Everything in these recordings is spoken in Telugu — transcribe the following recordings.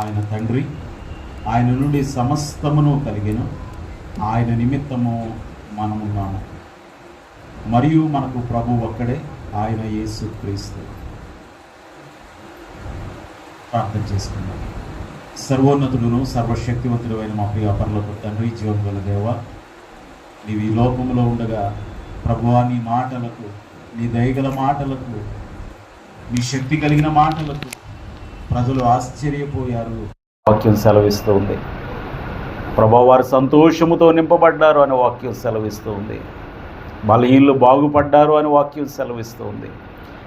ఆయన తండ్రి ఆయన నుండి సమస్తమును కలిగిన. ఆయన నిమిత్తము మనమున్నాము మరియు మనకు ప్రభు ఒక్కడే ఆయన యేసు క్రీస్తు. ప్రార్థన చేసుకున్నాం సర్వోన్నతుడును సర్వశక్తివంతుడు అయిన మా ప్రియ పనులకు తండ్రి జీవం గల దేవ నీవు ఈ లోకంలో ఉండగా ప్రభువా నీ మాటలకు నీ దయగల మాటలకు నీ శక్తి కలిగిన మాటలకు ప్రజలు ఆశ్చర్యపోయారు. వాక్యం సెలవిస్తూ ఉంది. ప్రభావారు సంతోషముతో నింపబడ్డారు అని వాక్యం సెలవిస్తూ ఉంది. బలహీనలు బాగుపడ్డారు అని వాక్యం సెలవిస్తూ ఉంది.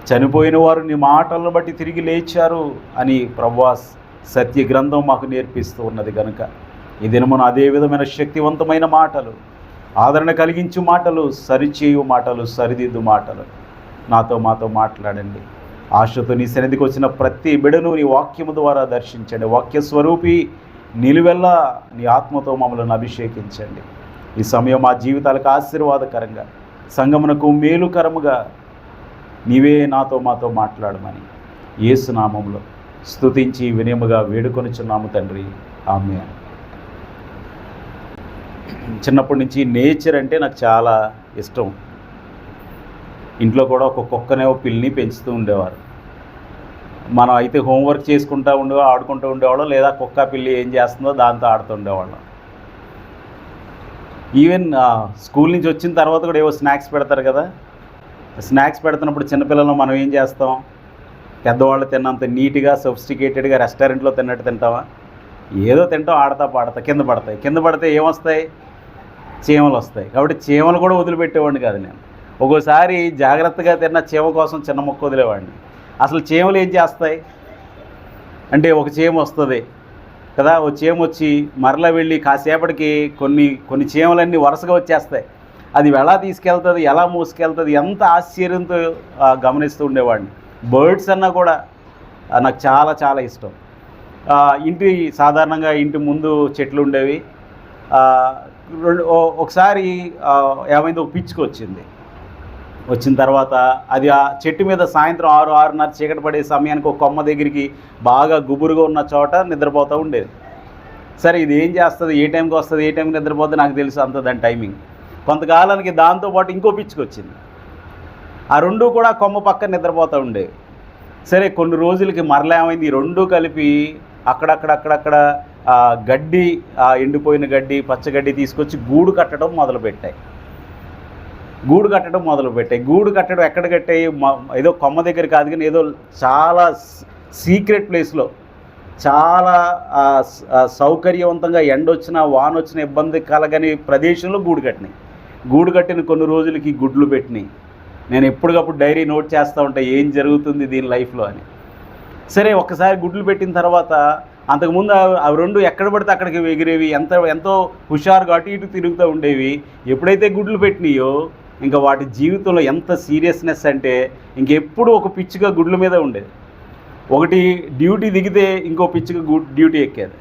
చనిపోయిన వారు నీ మాటలను బట్టి తిరిగి లేచారు అని ప్రభా సత్య గ్రంథం మాకు నేర్పిస్తూ ఉన్నది కనుక ఈ దినమున అదే విధమైన శక్తివంతమైన మాటలు ఆదరణ కలిగించు మాటలు సరిచేయు మాటలు సరిదిద్దు మాటలు. నాతో మాతో మాట్లాడండి. ఆశతో నీ సన్నిధికి వచ్చిన ప్రతి బిడను నీ వాక్యము ద్వారా దర్శించండి. వాక్య స్వరూపి నిలువెల్లా నీ ఆత్మతో మమ్మల్ని అభిషేకించండి. ఈ సమయం మా జీవితాలకు ఆశీర్వాదకరంగా సంగమునకు మేలుకరముగా నీవే నాతో మాతో మాట్లాడమని ఏసునామంలో స్తుతించి వినయముగా వేడుకొనిచున్నాము తండ్రి. ఆమె చిన్నప్పటి నుంచి నేచర్ అంటే నాకు చాలా ఇష్టం. ఇంట్లో కూడా ఒక కుక్కనే ఒక పిల్లిని పెంచుతూ ఉండేవారు. మనం అయితే హోంవర్క్ చేసుకుంటూ ఉండే ఆడుకుంటూ ఉండేవాళ్ళం లేదా కుక్క పిల్లి ఏం చేస్తుందో దాంతో ఆడుతూ ఉండేవాళ్ళం. ఈవెన్ స్కూల్ నుంచి వచ్చిన తర్వాత కూడా ఏవో స్నాక్స్ పెడతారు కదా. స్నాక్స్ పెడుతున్నప్పుడు చిన్నపిల్లలు మనం ఏం చేస్తాం? పెద్దవాళ్ళు తిన్నంత నీట్గా సొఫిస్టికేటెడ్గా రెస్టారెంట్లో తిన్నట్టు తింటామా ఏదో తింటాం ఆడతా పాడతా కింద పడతాయి. కింద పడితే ఏమొస్తాయి? చీమలు వస్తాయి. కాబట్టి చీమలు కూడా వదిలిపెట్టేవాడిని కాదు నేను. ఒక్కోసారి జాగ్రత్తగా తిన్న చీమ కోసం చిన్న మొక్క వదిలేవాడిని. అసలు చీమలు ఏం చేస్తాయి? అంటే ఒక చీమ వస్తుంది కదా ఓ చీమ వచ్చి మరలా వెళ్ళి కాసేపటికి కొన్ని కొన్ని చీమలన్నీ వరుసగా వచ్చేస్తాయి. అది ఎలా తీసుకెళ్తుంది ఎలా మోసుకెళ్తుంది ఎంత ఆశ్చర్యంతో గమనిస్తూ ఉండేవాడిని. బర్డ్స్ అన్నా కూడా నాకు చాలా చాలా ఇష్టం. ఇంటి సాధారణంగా ఇంటి ముందు చెట్లు ఉండేవి. రెండు ఒకసారి ఏమైంది ఒక పిచ్చుకు వచ్చింది వచ్చిన తర్వాత అది ఆ చెట్టు మీద సాయంత్రం ఆరు ఆరున్నర చీకటి పడే సమయానికి ఒక కొమ్మ దగ్గరికి బాగా గుబురుగా ఉన్న చోట నిద్రపోతూ ఉండేది. సరే ఇది ఏం చేస్తుంది? ఏ టైంకి వస్తుంది? ఏ టైంకి నిద్రపోతుంది నాకు తెలుసు అంత దాని టైమింగ్. కొంతకాలానికి దాంతోపాటు ఇంకో పిచ్చుకు వచ్చింది ఆ రెండు కూడా కొమ్మ పక్కన నిద్రపోతూ ఉండేవి. సరే కొన్ని రోజులకి మరలా ఏమైంది? ఈ రెండు కలిపి అక్కడక్కడక్కడక్కడ గడ్డి ఎండిపోయిన గడ్డి పచ్చగడ్డి తీసుకొచ్చి గూడు కట్టడం మొదలుపెట్టాయి. గూడు కట్టడం మొదలుపెట్టాయి. గూడు కట్టడం ఎక్కడ కట్టాయి? ఏదో కొమ్మ దగ్గర కాదు కానీ ఏదో చాలా సీక్రెట్ ప్లేస్లో. చాలా సౌకర్యవంతంగా ఎండ వచ్చినా వాన వచ్చిన ఇబ్బంది కలగని ప్రదేశంలో గూడు కట్టినాయి. గూడు కట్టిన కొన్ని రోజులకి గుడ్లు పెట్టినాయి. నేను ఎప్పటికప్పుడు డైరీ నోట్ చేస్తూ ఉంటా ఏం జరుగుతుంది దీని లైఫ్లో అని. సరే ఒక్కసారి గుడ్లు పెట్టిన తర్వాత అంతకుముందు అవి రెండు ఎక్కడ పడితే అక్కడికి ఎగిరేవి ఎంత ఎంతో హుషారుగా అటు ఇటు తిరుగుతూ ఉండేవి. ఎప్పుడైతే గుడ్లు పెట్టినాయో ఇంకా వాటి జీవితంలో ఎంత సీరియస్నెస్ అంటే ఇంకెప్పుడు ఒక పిచ్చిగా గుడ్ల మీద ఉండేది. ఒకటి డ్యూటీ దిగితే ఇంకో పిచ్చిగా గుడ్ డ్యూటీ ఎక్కేది.